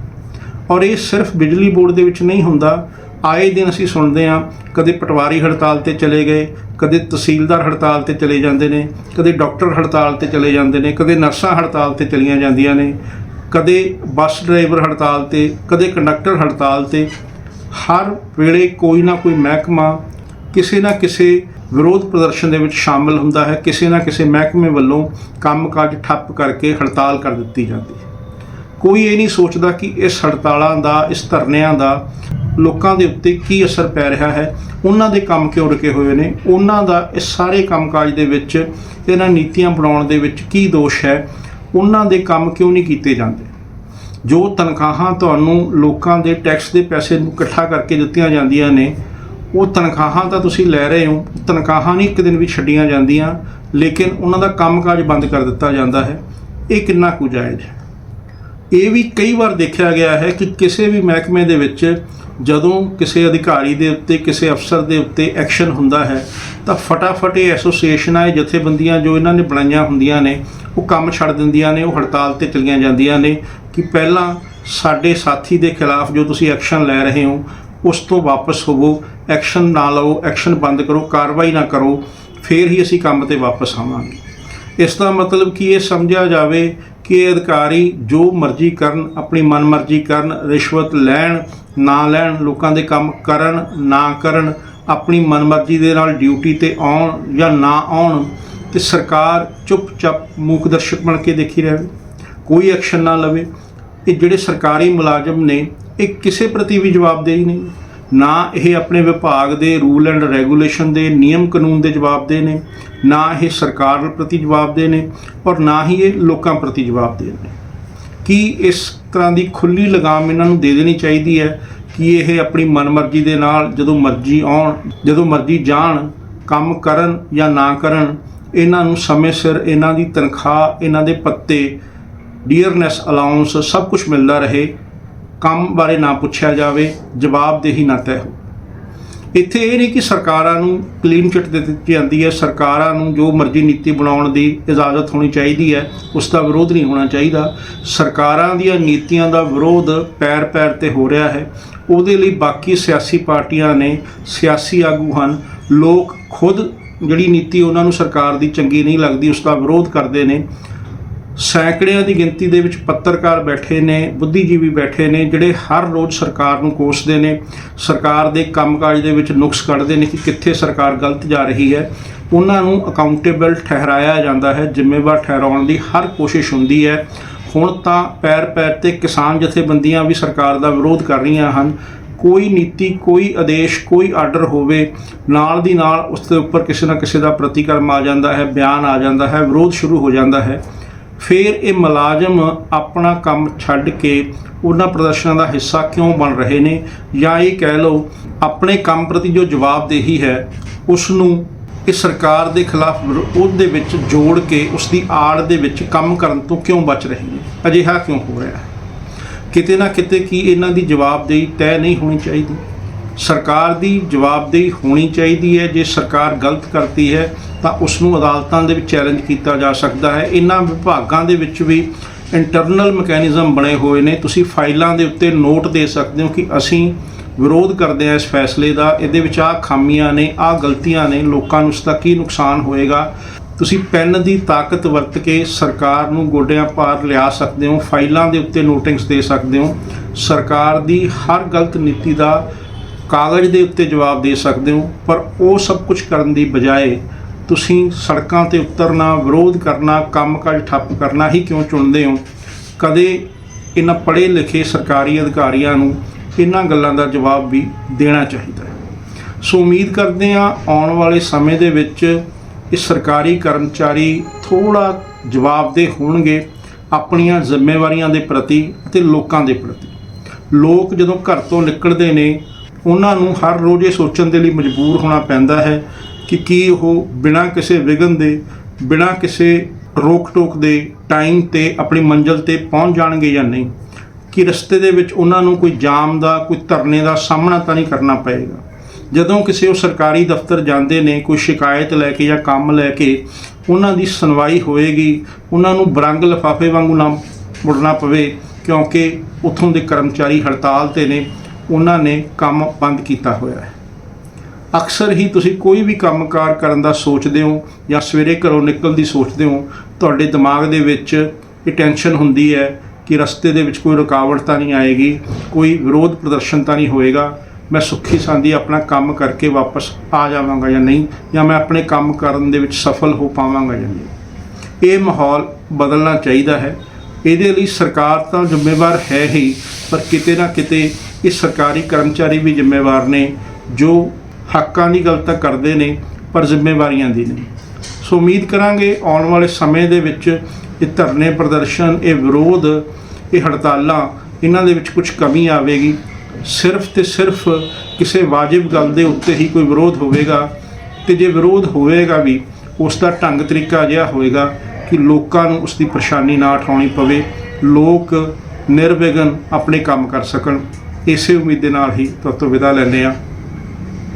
ਔਰ ਇਹ ਸਿਰਫ ਬਿਜਲੀ ਬੋਰਡ ਦੇ ਵਿੱਚ ਨਹੀਂ ਹੁੰਦਾ। ਆਏ ਦਿਨ ਅਸੀਂ ਸੁਣਦੇ ਹਾਂ, ਕਦੇ ਪਟਵਾਰੀ ਹੜਤਾਲ ਤੇ ਚਲੇ ਗਏ, ਕਦੇ ਤਹਿਸੀਲਦਾਰ ਹੜਤਾਲ ਤੇ ਚਲੇ ਜਾਂਦੇ ਨੇ, ਕਦੇ ਡਾਕਟਰ ਹੜਤਾਲ ਤੇ ਚਲੇ ਜਾਂਦੇ ਨੇ, ਕਦੇ ਨਰਸਾਂ ਹੜਤਾਲ ਤੇ ਚਲੀਆਂ ਜਾਂਦੀਆਂ ਨੇ, ਕਦੇ ਬੱਸ ਡਰਾਈਵਰ ਹੜਤਾਲ ਤੇ, ਕਦੇ ਕੰਡਕਟਰ ਹੜਤਾਲ ਤੇ ਹਰ ਵੇਲੇ ਕੋਈ ਨਾ ਕੋਈ ਮਹਿਕਮਾ ਕਿਸੇ ਨਾ ਕਿਸੇ ਵਿਰੋਧ ਪ੍ਰਦਰਸ਼ਨ ਦੇ ਵਿੱਚ ਸ਼ਾਮਲ ਹੁੰਦਾ ਹੈ। ਕਿਸੇ ਨਾ ਕਿਸੇ ਮਹਿਕਮੇ ਵੱਲੋਂ ਕੰਮਕਾਜ ਠੱਪ ਕਰਕੇ ਹੜਤਾਲ ਕਰ ਦਿੱਤੀ ਜਾਂਦੀ ਹੈ। ਕੋਈ ਇਹ ਨਹੀਂ ਸੋਚਦਾ ਕਿ ਇਸ ਹੜਤਾਲਾਂ ਦਾ, ਇਸ ਧਰਨਿਆਂ ਦਾ ਲੋਕਾਂ ਦੇ ਉੱਤੇ ਕੀ ਅਸਰ ਪੈ ਰਿਹਾ ਹੈ। ਉਹਨਾਂ ਦੇ ਕੰਮ ਕਿਉਂ ਰੁਕੇ ਹੋਏ ਨੇ? ਉਹਨਾਂ ਦਾ, ਇਸ ਸਾਰੇ ਕੰਮਕਾਜ ਦੇ ਵਿੱਚ, ਇਹਨਾਂ ਨੀਤੀਆਂ ਬਣਾਉਣ ਦੇ ਵਿੱਚ ਕੀ ਦੋਸ਼ ਹੈ? ਉਹਨਾਂ ਦੇ ਕੰਮ ਕਿਉਂ ਨਹੀਂ ਕੀਤੇ ਜਾਂਦੇ? ਜੋ ਤਨਖਾਹਾਂ ਤੁਹਾਨੂੰ ਲੋਕਾਂ ਦੇ ਟੈਕਸ ਦੇ ਪੈਸੇ ਨੂੰ ਇਕੱਠਾ ਕਰਕੇ ਦਿੱਤੀਆਂ ਜਾਂਦੀਆਂ ਨੇ, ਉਹ ਤਨਖਾਹਾਂ ਤਾਂ ਤੁਸੀਂ ਲੈ ਰਹੇ ਹੋ, ਤਨਖਾਹਾਂ ਨਹੀਂ ਇੱਕ ਦਿਨ ਵੀ ਛੱਡੀਆਂ ਜਾਂਦੀਆਂ, ਲੇਕਿਨ ਉਹਨਾਂ ਦਾ ਕੰਮਕਾਜ ਬੰਦ ਕਰ ਦਿੱਤਾ ਜਾਂਦਾ ਹੈ। ਇਹ ਕਿੰਨਾ ਕੁ ਜਾਇਜ਼ ਹੈ? ਇਹ ਵੀ ਕਈ ਵਾਰ ਦੇਖਿਆ ਗਿਆ ਹੈ ਕਿ ਕਿਸੇ ਵੀ ਮਹਿਕਮੇ ਦੇ ਵਿੱਚ ਜਦੋਂ ਕਿਸੇ ਅਧਿਕਾਰੀ ਦੇ ਉੱਤੇ, ਕਿਸੇ ਅਫਸਰ ਦੇ ਉੱਤੇ ਐਕਸ਼ਨ ਹੁੰਦਾ ਹੈ, ਤਾਂ ਫਟਾਫਟ ਇਹ ਐਸੋਸੀਏਸ਼ਨਾਂ ਇਹ ਜਥੇਬੰਦੀਆਂ ਜੋ ਇਹਨਾਂ ਨੇ ਬਣਾਈਆਂ ਹੁੰਦੀਆਂ ਨੇ, ਉਹ ਕੰਮ ਛੱਡ ਦਿੰਦੀਆਂ ਨੇ, ਉਹ ਹੜਤਾਲ ਤੇ ਚਲੀਆਂ ਜਾਂਦੀਆਂ ਨੇ ਕਿ ਪਹਿਲਾਂ ਸਾਡੇ ਸਾਥੀ ਦੇ ਖਿਲਾਫ ਜੋ ਤੁਸੀਂ ਐਕਸ਼ਨ ਲੈ ਰਹੇ ਹੋ, ਉਸ ਤੋਂ ਵਾਪਸ ਹੋਵੋ, ਐਕਸ਼ਨ ਨਾ ਲਓ, ਐਕਸ਼ਨ ਬੰਦ ਕਰੋ, ਕਾਰਵਾਈ ਨਾ ਕਰੋ, ਫਿਰ ਹੀ ਅਸੀਂ ਕੰਮ ਤੇ ਵਾਪਸ ਆਵਾਂਗੇ। ਇਸ ਦਾ ਮਤਲਬ ਕਿ ਇਹ ਸਮਝਿਆ ਜਾਵੇ ਕਿ ਅਧਿਕਾਰੀ ਜੋ ਮਰਜ਼ੀ ਕਰਨ, ਆਪਣੀ ਮਨਮਰਜ਼ੀ ਕਰਨ, ਰਿਸ਼ਵਤ ਲੈਣ, ਨਾ ਲੈਣ, ਲੋਕਾਂ ਦੇ ਕੰਮ ਕਰਨ, ਨਾ ਕਰਨ, ਆਪਣੀ ਮਨਮਰਜ਼ੀ ਦੇ ਨਾਲ ਡਿਊਟੀ ਤੇ ਆਉਣ ਜਾਂ ਨਾ ਆਉਣ, ਤੇ ਸਰਕਾਰ ਚੁੱਪਚਾਪ ਮੂਕ ਦਰਸ਼ਕ ਬਣ ਕੇ ਦੇਖੀ ਰਹੇ। ਕੋਈ ਐਕਸ਼ਨ ਨਾ ਲਵੇ। ਇਹ ਜਿਹੜੇ ਸਰਕਾਰੀ ਮੁਲਾਜ਼ਮ ਨੇ, ਇਹ ਕਿਸੇ ਪ੍ਰਤੀ ਵੀ ਜਵਾਬਦੇਹੀ ਨਹੀਂ। ਨਾ ਇਹ ਆਪਣੇ ਵਿਭਾਗ ਦੇ ਰੂਲ ਐਂਡ ਰੈਗੂਲੇਸ਼ਨ ਦੇ ਨਿਯਮ ਕਾਨੂੰਨ ਦੇ ਜਵਾਬਦੇਹ ਨੇ, ਨਾ ਇਹ ਸਰਕਾਰ ਪ੍ਰਤੀ ਜਵਾਬਦੇਹ ਨੇ ਔਰ ਨਾ ਹੀ ਇਹ ਲੋਕਾਂ ਪ੍ਰਤੀ ਜਵਾਬਦੇਹ ਨੇ। ਕੀ ਇਸ ਤਰ੍ਹਾਂ ਦੀ ਖੁੱਲੀ ਲਗਾਮ ਇਹਨਾਂ ਨੂੰ ਦੇ ਦੇਣੀ ਚਾਹੀਦੀ ਹੈ ਕਿ ਇਹ ਆਪਣੀ ਮਨਮਰਜ਼ੀ ਦੇ ਨਾਲ ਜਦੋਂ ਮਰਜ਼ੀ ਆਉਣ, ਜਦੋਂ ਮਰਜ਼ੀ ਜਾਣ, ਕੰਮ ਕਰਨ ਜਾਂ ਨਾ ਕਰਨ, ਇਹਨਾਂ ਨੂੰ ਸਮੇਂ ਸਿਰ ਇਹਨਾਂ ਦੀ ਤਨਖਾਹ, ਇਹਨਾਂ ਦੇ ਪੱਤੇ ਡੀਅਰਨੈਸ ਅਲਾਉਂਸ ਸਭ ਕੁਝ ਮਿਲਦਾ ਰਹੇ ਕੰਮ ਬਾਰੇ ਨਾ ਪੁੱਛਿਆ ਜਾਵੇ ਜਵਾਬਦੇਹੀ ਨਾ ਤੈਅ ਹੋ ਇੱਥੇ ਇਹ ਨਹੀਂ ਕਿ ਸਰਕਾਰਾਂ ਨੂੰ ਕਲੀਨ ਚਿੱਟ ਦੇ ਦਿੱਤੀ ਜਾਂਦੀ ਹੈ, ਸਰਕਾਰਾਂ ਨੂੰ ਜੋ ਮਰਜ਼ੀ ਨੀਤੀ ਬਣਾਉਣ ਦੀ ਇਜਾਜ਼ਤ ਹੋਣੀ ਚਾਹੀਦੀ ਹੈ, ਉਸ ਦਾ ਵਿਰੋਧ ਨਹੀਂ ਹੋਣਾ ਚਾਹੀਦਾ। ਸਰਕਾਰਾਂ ਦੀਆਂ ਨੀਤੀਆਂ ਦਾ ਵਿਰੋਧ ਪੈਰ ਪੈਰ ਤੇ ਹੋ ਰਿਹਾ ਹੈ। ਉਹਦੇ ਲਈ ਬਾਕੀ ਸਿਆਸੀ ਪਾਰਟੀਆਂ ਨੇ ਸਿਆਸੀ ਆਗੂ ਹਨ। ਲੋਕ ਖੁਦ ਜਿਹੜੀ ਨੀਤੀ ਉਹਨਾਂ ਨੂੰ ਸਰਕਾਰ ਦੀ ਚੰਗੀ ਨਹੀਂ ਲੱਗਦੀ, ਉਸ ਦਾ ਵਿਰੋਧ ਕਰਦੇ ਨੇ। ਸੈਂਕੜਿਆਂ ਦੀ ਗਿਣਤੀ ਦੇ ਵਿੱਚ ਪੱਤਰਕਾਰ ਬੈਠੇ ਨੇ, ਬੁੱਧੀਜੀਵੀ ਬੈਠੇ ਨੇ, ਜਿਹੜੇ ਹਰ ਰੋਜ਼ ਸਰਕਾਰ ਨੂੰ ਕੋਸਦੇ ਨੇ, ਸਰਕਾਰ ਦੇ ਕੰਮਕਾਜ ਦੇ ਵਿੱਚ ਨੁਕਸ ਕੱਢਦੇ ਨੇ ਕਿ ਕਿੱਥੇ ਸਰਕਾਰ ਗਲਤ ਜਾ ਰਹੀ ਹੈ। ਉਹਨਾਂ ਨੂੰ ਅਕਾਊਂਟੇਬਲ ਠਹਿਰਾਇਆ ਜਾਂਦਾ ਹੈ, ਜ਼ਿੰਮੇਵਾਰ ਠਹਿਰਾਉਣ ਦੀ ਹਰ ਕੋਸ਼ਿਸ਼ ਹੁੰਦੀ ਹੈ। ਹੁਣ ਤਾਂ ਪੈਰ ਪੈਰ ਤੇ ਕਿਸਾਨ ਜਥੇਬੰਦੀਆਂ ਵੀ ਸਰਕਾਰ ਦਾ ਵਿਰੋਧ ਕਰ ਰਹੀਆਂ ਹਨ। ਕੋਈ ਨੀਤੀ, ਕੋਈ ਆਦੇਸ਼, ਕੋਈ ਆਰਡਰ ਹੋਵੇ, ਨਾਲ ਦੀ ਨਾਲ ਉਸ ਦੇ ਉੱਪਰ ਕਿਸੇ ਨਾ ਕਿਸੇ ਦਾ ਪ੍ਰਤੀਕਰਮ ਆ ਜਾਂਦਾ ਹੈ, ਬਿਆਨ ਆ ਜਾਂਦਾ ਹੈ, ਵਿਰੋਧ ਸ਼ੁਰੂ ਹੋ ਜਾਂਦਾ ਹੈ। ਫਿਰ ਇਹ ਮੁਲਾਜ਼ਮ ਆਪਣਾ ਕੰਮ ਛੱਡ ਕੇ ਉਹਨਾਂ ਪ੍ਰਦਰਸ਼ਨਾਂ ਦਾ ਹਿੱਸਾ ਕਿਉਂ ਬਣ ਰਹੇ ਨੇ? ਜਾਂ ਇਹ ਕਹਿ ਲਓ, ਆਪਣੇ ਕੰਮ ਪ੍ਰਤੀ ਜੋ ਜਵਾਬਦੇਹੀ ਹੈ ਉਸ ਨੂੰ ਇਹ ਸਰਕਾਰ ਦੇ ਖਿਲਾਫ ਵਿਰੋਧ ਦੇ ਵਿੱਚ ਜੋੜ ਕੇ ਉਸ ਦੀ ਆੜ ਦੇ ਵਿੱਚ ਕੰਮ ਕਰਨ ਤੋਂ ਕਿਉਂ ਬਚ ਰਹੇ ਨੇ? ਅਜਿਹਾ ਕਿਉਂ ਹੋ ਰਿਹਾ ਹੈ? ਕਿਤੇ ਨਾ ਕਿਤੇ ਕੀ ਇਹਨਾਂ ਦੀ ਜਵਾਬਦੇਹੀ ਤੈਅ ਨਹੀਂ ਹੋਣੀ ਚਾਹੀਦੀ। ਸਰਕਾਰ ਦੀ ਜਵਾਬਦੇਹੀ ਹੋਣੀ ਚਾਹੀਦੀ ਹੈ। ਜੇ ਸਰਕਾਰ ਗਲਤ ਕਰਦੀ ਹੈ, ਤਾਂ ਉਸ ਨੂੰ ਅਦਾਲਤਾਂ ਦੇ ਵਿੱਚ ਚੈਲੰਜ ਕੀਤਾ ਜਾ ਸਕਦਾ ਹੈ। ਇਹਨਾਂ ਵਿਭਾਗਾਂ ਦੇ ਵਿੱਚ ਵੀ ਇੰਟਰਨਲ ਮੈਕੈਨਿਜ਼ਮ ਬਣੇ ਹੋਏ ਨੇ। ਤੁਸੀਂ ਫਾਈਲਾਂ ਦੇ ਉੱਤੇ ਨੋਟ ਦੇ ਸਕਦੇ ਹੋ ਕਿ ਅਸੀਂ ਵਿਰੋਧ ਕਰਦੇ ਹਾਂ ਇਸ ਫੈਸਲੇ ਦਾ। ਇਹਦੇ ਵਿੱਚ ਆਹ ਖਾਮੀਆਂ ਨੇ, ਆਹ ਗਲਤੀਆਂ ਨੇ। ਲੋਕਾਂ ਨੂੰ ਇਸ ਦਾ ਕੀ ਨੁਕਸਾਨ ਹੋਏਗਾ? ਤੁਸੀਂ ਪੈਨ ਦੀ ਤਾਕਤ ਵਰਤ ਕੇ ਸਰਕਾਰ ਨੂੰ ਗੋਡਿਆਂ ਪਾਰ ਲਿਆ ਸਕਦੇ ਹੋ। ਫਾਈਲਾਂ ਦੇ ਉੱਤੇ ਨੋਟਿੰਗਸ ਦੇ ਸਕਦੇ ਹੋ। ਸਰਕਾਰ ਦੀ ਹਰ ਗਲਤ ਨੀਤੀ ਦਾ ਕਾਗਜ਼ ਦੇ ਉੱਤੇ ਜਵਾਬ ਦੇ ਸਕਦੇ ਹੋ, ਪਰ ਉਹ ਸਭ ਕੁਝ ਕਰਨ ਦੀ ਬਜਾਏ ਤੁਸੀਂ ਸੜਕਾਂ ਤੇ ਉਤਰਨਾ, ਵਿਰੋਧ ਕਰਨਾ, ਕੰਮਕਾਜ ਠੱਪ ਕਰਨਾ ਹੀ ਕਿਉਂ ਚੁਣਦੇ ਹੋ? ਕਦੇ ਇਹਨਾਂ ਪੜ੍ਹੇ ਲਿਖੇ ਸਰਕਾਰੀ ਅਧਿਕਾਰੀਆਂ ਨੂੰ ਇਹਨਾਂ ਗੱਲਾਂ ਦਾ ਜਵਾਬ ਵੀ ਦੇਣਾ ਚਾਹੀਦਾ ਹੈ। ਸੋ ਉਮੀਦ ਕਰਦੇ ਹਾਂ ਆਉਣ ਵਾਲੇ ਸਮੇਂ ਦੇ ਵਿੱਚ ਇਹ ਸਰਕਾਰੀ ਕਰਮਚਾਰੀ ਥੋੜਾ ਜਵਾਬਦੇਹ ਹੋਣਗੇ ਆਪਣੀਆਂ ਜ਼ਿੰਮੇਵਾਰੀਆਂ ਦੇ ਪ੍ਰਤੀ ਅਤੇ ਲੋਕਾਂ ਦੇ ਪ੍ਰਤੀ। ਲੋਕ ਜਦੋਂ ਘਰ ਤੋਂ ਨਿਕਲਦੇ ਨੇ ਉਹਨਾਂ ਨੂੰ ਹਰ ਰੋਜ਼ ਇਹ ਸੋਚਣ ਦੇ ਲਈ ਮਜਬੂਰ ਹੋਣਾ ਪੈਂਦਾ ਹੈ ਕਿ ਕੀ ਉਹ ਬਿਨਾਂ ਕਿਸੇ ਵਿਘਨ ਦੇ, ਬਿਨਾਂ ਕਿਸੇ ਰੋਕ ਟੋਕ ਦੇ ਟਾਈਮ ਤੇ ਆਪਣੀ ਮੰਜ਼ਿਲ ਤੇ ਪਹੁੰਚ ਜਾਣਗੇ ਜਾਂ ਨਹੀਂ। ਕਿ ਰਸਤੇ ਦੇ ਵਿੱਚ ਉਹਨਾਂ ਨੂੰ ਕੋਈ ਜਾਮ ਦਾ, ਕੋਈ ਧਰਨੇ ਦਾ ਸਾਹਮਣਾ ਤਾਂ ਨਹੀਂ ਕਰਨਾ ਪਏਗਾ। ਜਦੋਂ ਕਿਸੇ ਉਹ ਸਰਕਾਰੀ ਦਫ਼ਤਰ ਜਾਂਦੇ ਨੇ, ਕੋਈ ਸ਼ਿਕਾਇਤ ਲੈ ਕੇ ਜਾਂ ਕੰਮ ਲੈ ਕੇ, ਉਹਨਾਂ ਦੀ ਸੁਣਵਾਈ ਹੋਏਗੀ, ਉਹਨਾਂ ਨੂੰ ਬਰੰਗ ਲਿਫਾਫੇ ਵਾਂਗੂ ਨਾ ਮੁੜਨਾ ਪਵੇ, ਕਿਉਂਕਿ ਉੱਥੋਂ ਦੇ ਕਰਮਚਾਰੀ ਹੜਤਾਲ ਤੇ ਨੇ ਉਹਨਾਂ ਨੇ ਕੰਮ ਬੰਦ ਕੀਤਾ ਹੋਇਆ ਹੈ। ਅਕਸਰ ਹੀ ਤੁਸੀਂ ਕੋਈ ਵੀ ਕੰਮਕਾਰ ਕਰਨ ਦਾ ਸੋਚਦੇ ਹੋ ਜਾਂ ਸਵੇਰੇ ਘਰੋਂ ਨਿਕਲਣ ਦੀ ਸੋਚਦੇ ਹੋ, ਤੁਹਾਡੇ ਦਿਮਾਗ ਦੇ ਵਿੱਚ ਇਹ ਟੈਨਸ਼ਨ ਹੁੰਦੀ ਹੈ ਕਿ ਰਸਤੇ ਦੇ ਵਿੱਚ ਕੋਈ ਰੁਕਾਵਟ ਤਾਂ ਨਹੀਂ ਆਏਗੀ, ਕੋਈ ਵਿਰੋਧ ਪ੍ਰਦਰਸ਼ਨ ਤਾਂ ਨਹੀਂ ਹੋਏਗਾ, ਮੈਂ ਸੁੱਖੀ ਸਾਂਦੀ ਆਪਣਾ ਕੰਮ ਕਰਕੇ ਵਾਪਸ ਆ ਜਾਵਾਂਗਾ ਜਾਂ ਨਹੀਂ, ਜਾਂ ਮੈਂ ਆਪਣੇ ਕੰਮ ਕਰਨ ਦੇ ਵਿੱਚ ਸਫਲ ਹੋ ਪਾਵਾਂਗਾ ਜਾਂ ਨਹੀਂ। ਇਹ ਮਾਹੌਲ ਬਦਲਣਾ ਚਾਹੀਦਾ ਹੈ। ਇਹਦੇ ਲਈ ਸਰਕਾਰ ਤਾਂ ਜ਼ਿੰਮੇਵਾਰ ਹੈ ਹੀ, ਪਰ ਕਿਤੇ ਨਾ ਕਿਤੇ ਇਹ ਸਰਕਾਰੀ ਕਰਮਚਾਰੀ ਵੀ ਜ਼ਿੰਮੇਵਾਰ ਨੇ, ਜੋ ਹੱਕਾਂ ਦੀ ਗੱਲ ਤਾਂ ਕਰਦੇ ਨੇ, ਪਰ ਜ਼ਿੰਮੇਵਾਰੀਆਂ ਦੀ ਨਹੀਂ। ਸੋ ਉਮੀਦ ਕਰਾਂਗੇ ਆਉਣ ਵਾਲੇ ਸਮੇਂ ਦੇ ਵਿੱਚ ਇਹ ਧਰਨੇ ਪ੍ਰਦਰਸ਼ਨ, ਇਹ ਵਿਰੋਧ, ਇਹ ਹੜਤਾਲਾਂ, ਇਹਨਾਂ ਦੇ ਵਿੱਚ ਕੁਝ ਕਮੀ ਆਵੇਗੀ। ਸਿਰਫ ਤੇ ਸਿਰਫ ਕਿਸੇ ਵਾਜਿਬ ਗੱਲ ਦੇ ਉੱਤੇ ਹੀ ਕੋਈ ਵਿਰੋਧ ਹੋਵੇਗਾ, ਤੇ ਜੇ ਵਿਰੋਧ ਹੋਵੇਗਾ ਵੀ, ਉਸ ਦਾ ਢੰਗ ਤਰੀਕਾ ਅਜਿਹਾ ਹੋਵੇਗਾ ਕਿ ਲੋਕਾਂ ਨੂੰ ਉਸ ਦੀ ਪਰੇਸ਼ਾਨੀ ਨਾ ਉਠਾਉਣੀ ਪਵੇ, ਲੋਕ ਨਿਰਵਿਘਨ ਆਪਣੇ ਕੰਮ ਕਰ ਸਕਣ। ਇਸੇ ਉਮੀਦ ਦੇ ਨਾਲ ਹੀ ਤੁਹਾਤੋਂ ਵਿਦਾ ਲੈਂਦੇ ਆ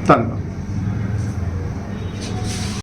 ਧੰਨਵਾਦ।